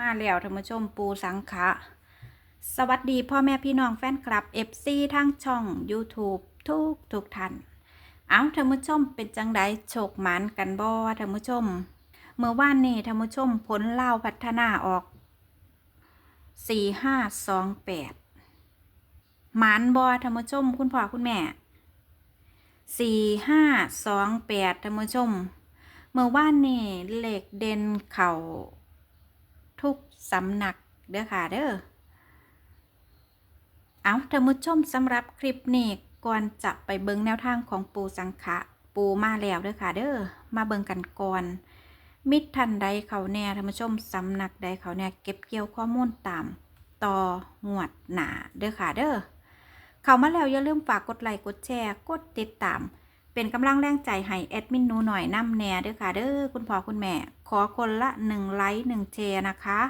มาแล้วท่านผู้ชมปูสังขะ สวัสดีพ่อแม่พี่น้องแฟนคลับ FC ทั้งช่อง YouTube ทุกทุกท่าน เอาท่านผู้ชมเป็นจังไดโชคหมานกันบ่ท่านผู้ชม เมื่อวานนี้ท่านผู้ชมผลเล่าพัฒนาออก4528หมานบ่ท่านผู้ชม คุณพ่อคุณแม่4528ท่านผู้ชม เมื่อวานนี่เหล็กเด่นเข่า สำนักเด้อค่ะเด้อเอาท่านผู้ชมสำหรับคลิปนี้ก่อนจะไปเบิงแนวทางของปูสังขะ ปูมาแล้วเด้อค่ะเด้อมาเบิงกันก่อน มิตรทันใดเขาแน่ท่านผู้ชมสำนักใดเขาแน่เก็บเกี่ยวข้อมูลตามต่องวดหนาเด้อค่ะเด้อเข้ามาแล้วอย่าลืมฝากกดไลค์กดแชร์กดติดตาม เป็นกำลังแรงใจให้แอดมินหนูหน่อยน้ำแน่เด้อค่ะเด้อคุณพ่อคุณแม่ ขอคนละหนึ่งไลค์หนึ่งแชร์นะคะ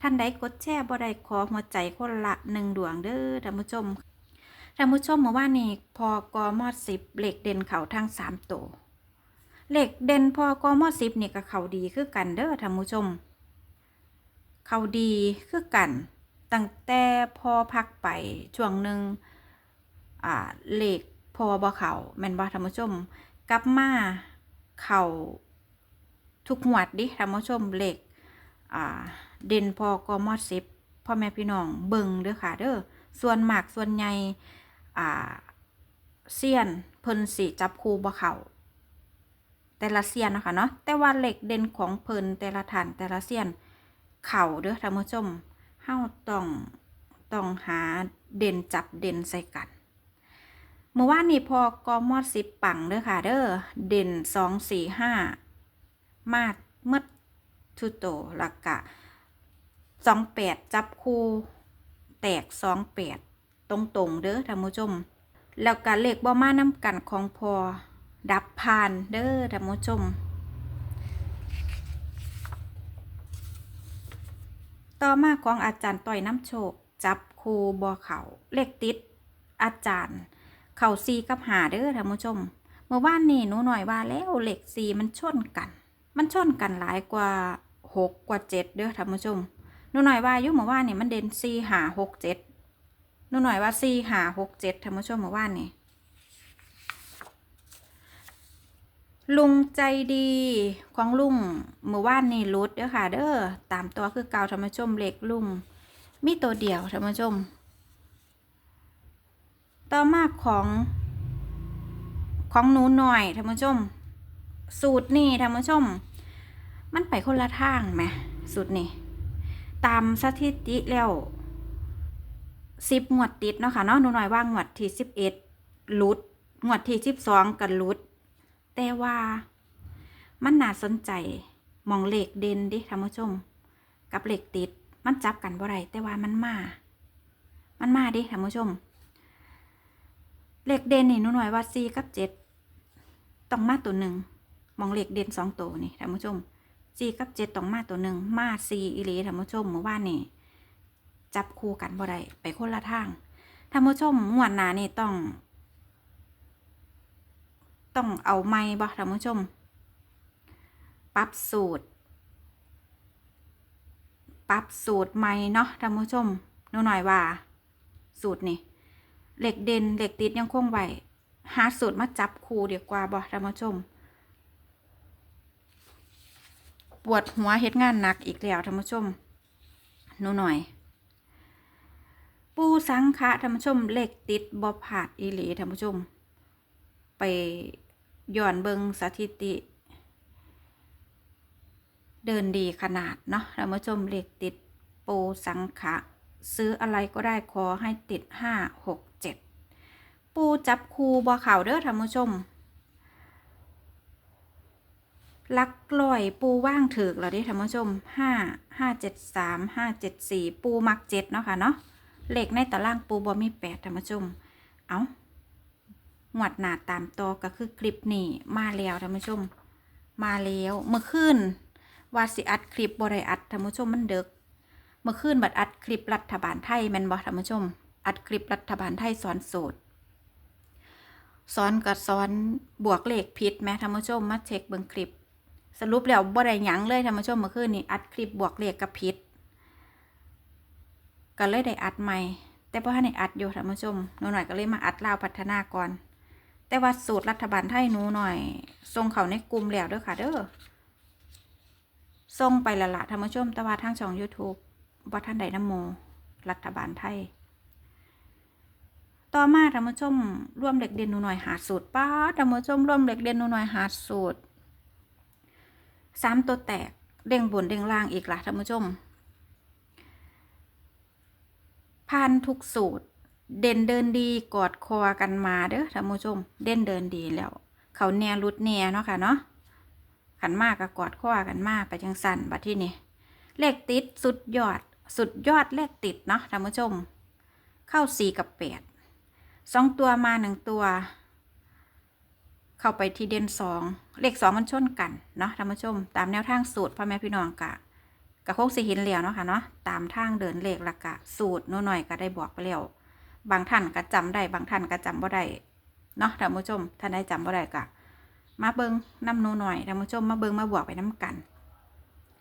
ท่านใดกดแชร์บ่ได้ขอหัวใจคนละหนึ่งดวงเด้อท่านผู้ชมท่านผู้ชมเมื่านนี้พอกอมอดสิบเหล็กเด่นเขาทั้งสามตัวเหล็กเด่นพอกอมอดสิบนี่ก็เขาดีคือกันเด้อท่านผู้ชม เขาดีคือกันตั้งแต่พอพักไปช่วงหนึ่งอ่าเหล็กพอบ่เขาแม่นบ่ท่านผู้ชม กลับมาเขาทุกหวดดิท่านผู้ชมเหล็ก เด่นพอกมอดสิบพ่อแม่พี่น้องเบิ่งเด้อค่ะเด้อส่วนหมากส่วนใหญ่อ่าเซียนเพิ่นสิจับคู่บ่เขาแต่ละเซียนเนาะคะเนาะแต่ว่าเหล็กเด่นของเพิ่นแต่ละฐานแต่ละเซียน เข่าเด้อท่านผู้ชมเฮาต้องต้องหาเด่นจับเด่นใส่กันเมื่อวานนี้พอกมอดสิบปังเด้อค่ะเด้อเด่นสองสี่ห้ามาดเมื่อ ทุโตแล้วก็สองแปดจับคู่แตกสองแปดตรงตรงๆเด้อท่านผู้ชม แล้วก็เลขบ่มาน้ำกันของพอดับพานเด้อท่านผู้ชม ต่อมาของอาจารย์ต่อยน้ำโชค จับคูบอเขาเลขติด อาจารย์ เข่าซีกับหาเด้อท่านผู้ชม เมื่อวานนี้หนูหน่อยว่าแล้วเหลขซีมันชนกัน มันชนกันหลายกว่า หกกว่าเจ็ดเด้อท่านผู้ชมหนูหน่อยว่าอยุเมื่อวานนี่มันเด่นสี่หาหกเจ็ดนูหน่อยว่าสี่หาหกเจ็ดท่านผู้ชมเมื่อวานนี่ลุงใจดีของลุงเมื่อวานนี่รุดเด้อค่ะ เด้อตามตัวคือเก่าท่านผู้ชมเล็กลุงมีตัวเดียวท่านผู้ชม ต่อมาของของหนูหน่อยท่านผู้ชม สูตรนี่ท่านผู้ชม มันไปคนละทางไหมสูตรนี่ ตามสถิติแล้วสิบงวดติดเนาะค่ะเนาะหนูหน่อยว่างวดที่สิบเอ็ดลุดงวดที่สิบสองกันลุด แต่ว่ามันน่าสนใจมองเลขเด่นดิท่านผู้ชม กับเลขติดมันจับกันบ่ไรแต่ว่ามันมา มันมาดิท่านผู้ชม เลขเด่นนี่หนูหน่อยว่าสี่กับเจ็ดต้องมาตัวหนึ่งมองเลขเด่นสองตัวนี่ท่านผู้ชม สี่กับเจ็ดต้องมาตัวหนึ่งมาสี่อีหลีท่านผู้ชมเมื่อวานนี่จับคู่กันบ่ได้ไปคนละทางท่านผู้ชมงวดหน้านี่ต้อง ต้องเอาไม้บ่ท่านผู้ชม ปรับสูตร ปรับสูตรใหม่เนาะท่านผู้ชมหนูหน่อยว่า สูตรนี่เหล็กเด่นเหล็กติดยังคงไหวหาสูตรมาจับคู่เดียวกว่าบ่ท่านผู้ชม ปวดหัวเฮ็ดงานหนักอีกแล้วท่านผู้ชมนูหน่อย ปูสังขะท่านผู้ชมเลขติดบ่ผาดอีหลีท่านผู้ชม ไปย้อนเบิงสถิติ เดินดีขนาดเนาะท่านผู้ชมเลขติดปูสังขะซื้ออะไรก็ได้ขอให้ติดห้าหกเจ็ดปูจับคูบ่เข่าเด้อท่านผู้ชม ลักลอยปูว่างถือเราได้ท่านผู้ชมห้าห้าเจ็ดสามห้าเจ็ดสี่ปูมักเจ็ดเนาะค่ะเนาะเหลขในตารางปูบอมีแปดท่านผู้ชม เอาหวดหนาตามตัวก็คือคลิปนี้มาแล้วท่านผู้ชม มาแล้วเมื่อคืนวาสิอัดคลิปบริอัดท่านผู้ชมมันเดึกเมื่อคืนบัดอัดคลิปรัฐบาลไทยแมนบ่ท่านผู้ชม อัดคลิปรัฐบาลไทยสอนโสดสอนกับสอนบวกเลขผิดแม่ท่านผู้ชมมาเช็คเบิ่งคลิป สรุปแล้วบ่ได้หยังเลยท่านผู้ชมเมื่อคืนนี้อัดคลิปบวกเลขกับผิดก็เลยได้อัดใหม่ แต่พอท่านได้อัดอยู่ท่านผู้ชมหนูหน่อยก็เลยมาอัดลาวพัฒนาก่อนแต่ว่าสูตรรัฐบาลไทยหนูหน่อยส่งเขาในกลุ่มแล้วด้อค่ะเด้อส่งไปละละท่านผู้ชมแต่ว่าทางช่อง YouTube ว่าท่านใดนโม รัฐบาลไทย ต่อมาท่านผู้ชมร่วมเด็กเด่นหนูหน่อยหาสูตรป้าท่านผู้ชมร่วมเด็กเด่นหนูหน่อยหาสูตร สามตัวแตกเด้งบนเด้งล่างอีกล่ะท่านผู้ชมผ่านทุกสูตร เด่นเดินดีกอดคอกันมาเด้อท่านผู้ชม เด่นเดินดีแล้ว เขาแนรุดแนเนาะค่ะเนาะขันมากกับกอดคอกันมาไปจังสันบัดที่นี่เลขติดสุดยอดสุดยอดเลขติดเนาะท่านผู้ชม เข้าสี่กับแปดสองตัวมาหนึ่งตัว เข้าไปที่เด่นสองเลขสองมันชนกันเนาะท่านผู้ชม ตามแนวทางสูตรพ่อแม่พี่น้องกะกะโคกสิเห็นแล้วเนาะค่ะเนาะตามทางเดินเลขละกะสูตรน้หน่อยก็ได้บอกไปแล้วบางท่านก็จำได้บางท่านก็จำบ่ได้เนาะท่านผู้ชมท่านใดจำบ่ได้กะมาเบิงน้ำนูหน่อยท่านผู้ชมมาเบิงมาบวกไปน้ำกัน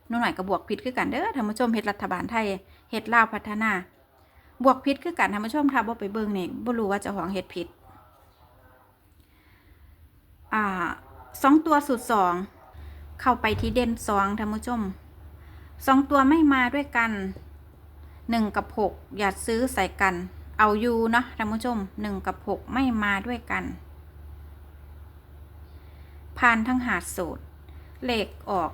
นูหน่อยก็บวกผิดคือกันเด้อท่านผู้ชมเฮ็ดรัฐบาลไทยเฮ็ดลาวพัฒนา บวกผิดคือกันท่านผู้ชมถ้าบ่ไปเบิ่งนี่บ่รู้ว่าเจ้าของเฮ็ดผิด อ่าสองตัวสุดสองเข้าไปที่เด่นสองท่านผู้ชมสองตัวไม่มาด้วยกันหนึ่งกับหกอย่าซื้อใส่กัน เอาอยู่เนาะท่านผู้ชมหนึ่งกับหกไม่มาด้วยกันผ่านทั้งหาดสูตรเลขออก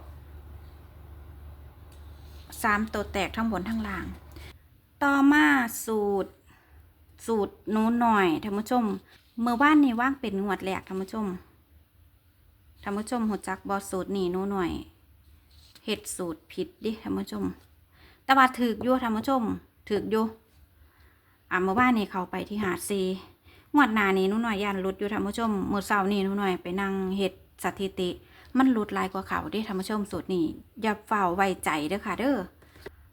สามตัวแตกทั้งบนทั้งล่าง ต่อมาสูตร สูตรนูหน่อยท่านผู้ชมเมื่อว่านนี่ว่างเป็นงวดแรกท่านผู้ชม ท่านผู้ชมหัวจักบอสูตรนี่นูหน่อยเฮ็ดสูตรผิดดิท่านผู้ชม แต่ว่าถือยู่ท่านผู้ชมถืออยู่อ่าเมื่อวานนี่เขาไปที่หาดซีงวดหน้านี่หนูหน่อยยานหลุดอยู่ท่านผู้ชมเมื่อเช้านี่นูหน่อยไปนั่งเฮ็ดสถิติ มันหลุดหลายกว่าเขาดิท่านผู้ชมสูตรนี่อย่าเฝ้าไว้ใจเด้อค่ะเด้อ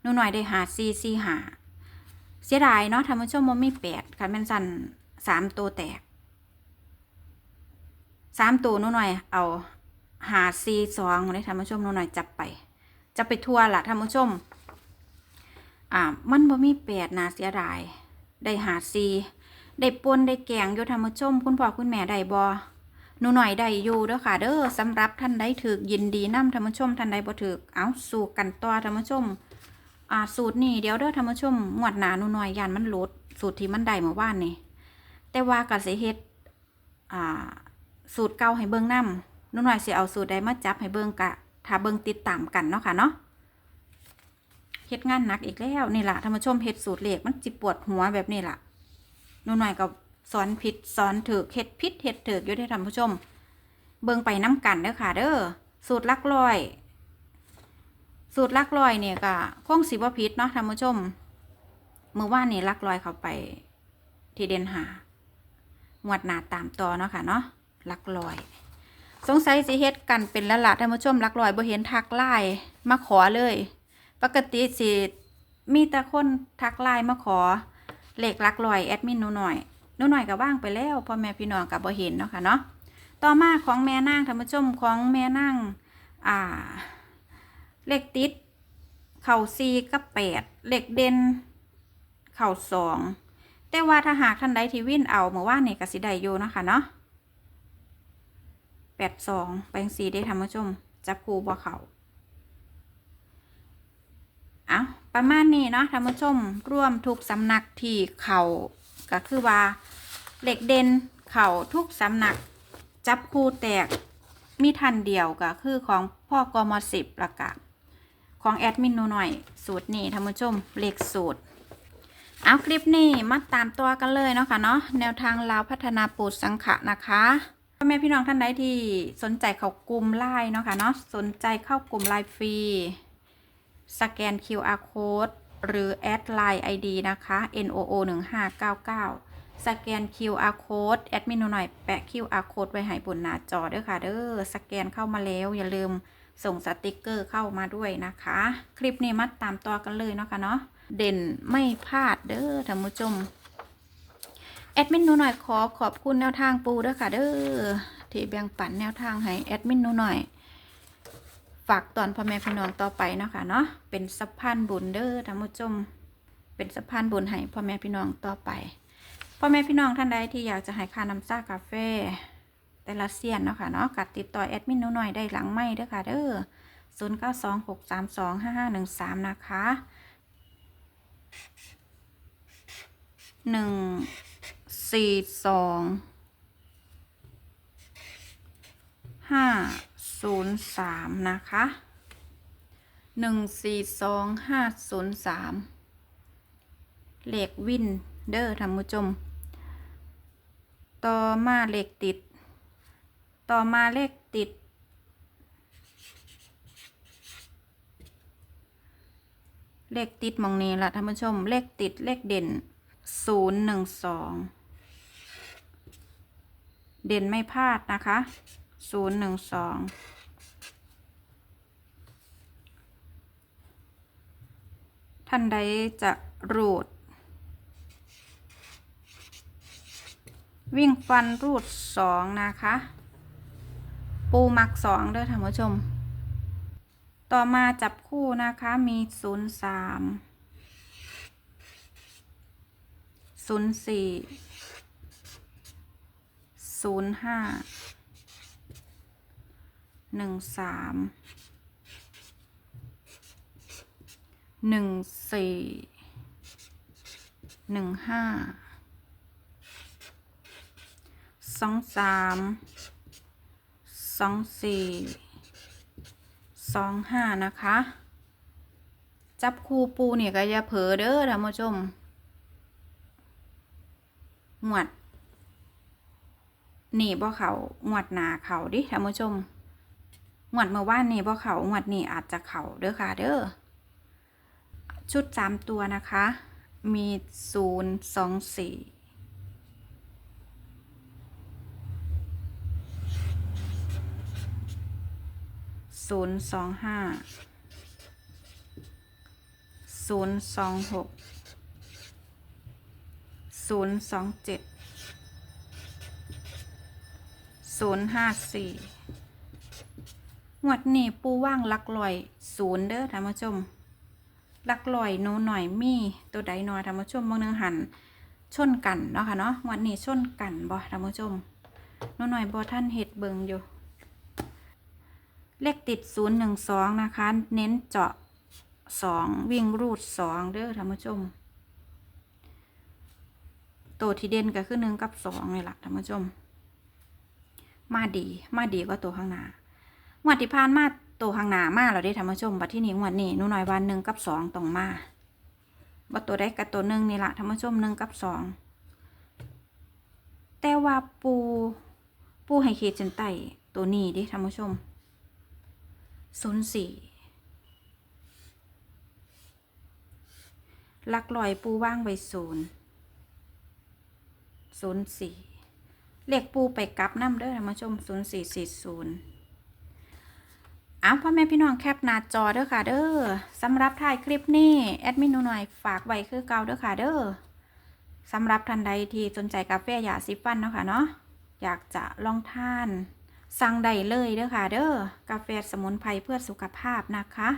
นูหน่อยได้หาดซีซีหาเสียดายเนาะท่านผู้ชมว่ามีแปดคันแม่นสันสามตัวแตก สามตัวนูหน่อย เอาหาซีสองเลยท่านผู้ชมนูหน่อยจับไป จะไปทั่วละท่านผู้ชม อ่า มันบ่มีแปดนะเสียดาย ได้หาซีได้ปนได้แกงอยู่ท่านผู้ชม คุณพ่อคุณแม่ได้บอหนูหน่อยได้อยู่เด้อค่ะ เด้อสำหรับท่านใดถือยินดีนํท่านผู้ชมท่านใดบ่ถือเอาสู่กันต่อท่านผู้ชม อ่าสูตรนี่เดี๋ยวเด้อท่านผู้ชมงวดหนาหนูน้อยยานมันลดสูตรที่มันได้เมื่อวานนี่แต่ว่ากสิเฮ็ดอ่า สูตรเก่าให้เบิ่งนํหนูน้อยสิเอาสูตรใดมาจับให้เบิ่งกะถ้าเบิ่งติดตามกันเนาะค่ะเนาะเฮ็ดงานหนักอีกแล้วนี่ล่ะท่านผู้ชมเฮ็ดสูตรเลขมันจิปวดหัวแบบนี้ล่ะหนูน้อยก็สอนผิดสอนถูกเฮ็ดผิดเฮ็ดถูกอยู่เด้ท่านผู้ชม เบิ่งไปน้กันเด้อค่ะเด้อสูตรลักร้อย สูตรลักลอยเนี่ยก็คงสิบ่ผิดเนาะท่านผู้ชมเมื่อว่านนี่ลักลอยเข้าไปที่เดนหาหวดหนาตามต่อเนาะค่ะเนาะ ลักลอย สงสัยสิเฮ็ดกันเป็นละละท่านผู้ชมลักลอยบ่เห็นทักไลน์มาขอเลย ปกติสิมีแต่คนทักไลน์มาขอเลขลักลอยแอดมินหนูหน่อยหนูหน่อยก็ว่างไปแล้วพ่อแม่พี่น้องก็บ่เห็นเนาะค่ะเนาะต่อมาของแม่นางท่านผู้ชมของแม่นางอ่า เลขติด เข่าซีกับแปดเลขเด่นเข่าสองแต่ว่าถ้าหากท่านใดที่วิ่นเอาเมื่อว่านนี่กสิได้อยู่นะคะเนาะ แปดสองแปลงสีได้ทำผู้ชมจับคูบ่เขาเอาประมาณนี้เนาะท่านผู้ชมร่วมทุกสำนักที่เขาก็คือว่าเหล็กเด่นเข่าทุกสำนัก จับคู่แตกมีทันเดียวก็คือของพ่อกมสิบประกาศของแอดมินหนูหน่อย สูตรนี้ท่านผู้ชมเหลขสูตร เอาคลิปนี้มาตามตัวกันเลยเนาะค่ะเนาะแนวทางลาวพัฒนาปูดสังขะนะคะ พ่อแม่พี่น้องท่านใดที่สนใจเข้ากลุ่มไลน์เนาะค่ะเนาะสนใจเข้ากลุ่มไลน์ฟรีสแกน QR code หรือแอดไลน์ ID นะคะ NOO 1599สแกน QR code แอดมินหน่อยแปะ QR code ไว้ให้บนหน้าจอเด้อค่ะเด้อสแกนเข้ามาแล้ว อย่าลืมส่งสติกเกอร์เข้ามาด้วยนะคะ คลิปนี้มาตามต่อกันเลยเนาะค่ะเนาะเด่นไม่พลาดเด้อท่านผู้ชม แอดมินหนูหน่อยขอขอบคุณแนวทางปูด้วยค่ะเด้อที่แบ่งปันแนวทางให้แอดมินหนูหน่อย ฝากตอนพ่อแม่พี่น้องต่อไปเนาะค่ะเนาะเป็นสะพานบุญเด้อท่านผู้ชมเป็นสะพานบุญให้พ่อแม่พี่น้องต่อไปพ่อแม่พี่น้องท่านใดที่อยากจะให้ค่าน้ำซ่ากาแฟแต่ละเซียนเนาะค่ะเนาะกัดติดต่อแอดมินหนูหน่อยได้หลังไม่เด้อค่ะเด้อ0 9 2 6 3 2 5 5 1 3นะคะหนึ่ง สี่สองห้าศูนย์สามนะคะหนึ่งสี่สองห้าศูนย์สามเลขวินเด้อท่านผู้ชม ต่อมาเลขติด ต่อมาเลขติดเลขติดมองนี้ละท่านผู้ชม เลขติดเลขเด่นศูนย์หนึ่งสอง เด่นไม่พลาดนะคะ ศูนย์หนึ่งสองท่านใดจะรูด วิ่งฟันรูดสองนะคะ ปูมักสองเด้อท่านผู้ชม ต่อมาจับคู่นะคะมีศูนย์สามศูนย์สี่ ศูนย์ห้าหนึ่งสามหนึ่งสี่หนึ่งห้าสองสามสองสี่สองห้านะคะ จับคู่ปูเนี่ยก็อย่าเผลอเด้อท่านผู้ชมหวด นี่บ่เขาหวดหนาเขาดิท่านผู้ชมหวดเมื่อวานนี่บ่เขาหวดนี่อาจจะเขาเด้อค่ะเด้อชุดสามตัวนะคะ มีศูนย์สองสี่ศูนย์สองห้าศูนย์สองหกศูนย์สองเจ็ด ศูนย์ห้าสี่งวดนี้ปูว่างลักลอยศูนย์เด้อท่านผู้ชมลักลอยโนหน่อยมีตัวใดหนอท่านผู้ชมบางเนืองหันชนกันเนาะค่ะเนาะงวันนี้ชนกันบ่ท่านผู้ชมโนหน่อยบ่ท่านเห็ดเบิงอยู่ เลขติดศูนย์หนึ่งสองนะคะ เน้นเจาะสองวิ่งรูดสองเด้อท่านผู้ชมตัวที่เด่นก็คือหนึ่งกับสองเลยล่ะท่านผู้ชม มาดี มาดีกว่าตัวข้างหน้างวดที่ผ่านมาตัวข้างหน้ามาเราได้ท่าชมบัดที่นี้งวดนี้หนูหน่อยวันหนึ่งกับสองต้องมาบัดตัวได้กับตัวหนึ่งนี่ละท่าชมหนึ่งกับสองแต่ว่าปูปูให้เขตเส้นใต้ตัวนี้ดิท่านผู้ชมศูนย์สี่ลักลอยปูว่างไว้ศูนย์ศูนย์สี่ เลขปูไปกลับน้ำเด้อท่านผู้ชมศูนย์สี่สี่ศูนย์อ้าวพ่อแม่พี่น้องแคปหน้าจอเด้อค่ะเด้อสำหรับถ่ายคลิปนี้แอดมินหนูหน่อยฝากไว้คือเก่าเด้อค่ะเด้อสำหรับท่านใดที่สนใจกาแฟยาซิฟันเนาะค่ะเนาะอยากจะลองทาน สั่งได้เลยเด้อค่ะเด้อกาแฟสมุนไพรเพื่อสุขภาพนะคะ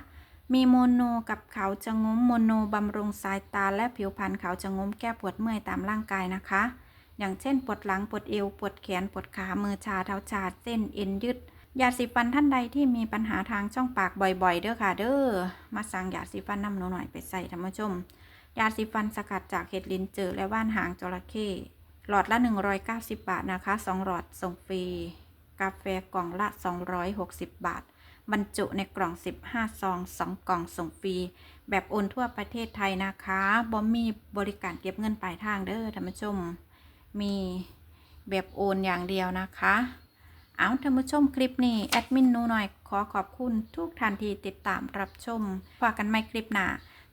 มีโมโนกับเขาจะงมโมโนบำรุงสายตาและผิวพรรณเขาจะงมแก้ปวดเมื่อยตามร่างกายนะคะ อย่างเช่นปวดหลังปวดเอวปวดแขนปวดขามือชาเท้าชาเส้นเอ็นยืดยาสีฟันท่านใดที่มีปัญหาทางช่องปากบ่อยๆ เด้อค่ะ เด้อมาสั่งยาสีฟันน้ำหนูหน่อยไปใส่ท่านผู้ชม ยาสีฟันสกัดจากเห็ดลินจือและว่านหางจระเข้หลอดละ 190 บาทนะคะ 2 หลอดส่งฟรีกาแฟกล่องละ 260 บาท บรรจุในกล่อง 15 ซอง 2 กล่องส่งฟรี แบบโอนทั่วประเทศไทยนะคะบอมมีบริการเก็บเงินปลายทางเด้อท่านผู้ชม มีแบบโอนอย่างเดียวนะคะ เอาท่านผู้ชมคลิปนี้ แอดมินนูหน่อยขอขอบคุณทุกท่านที่ติดตามรับชมพบกันใหม่คลิปหน้า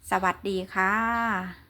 สวัสดีค่ะ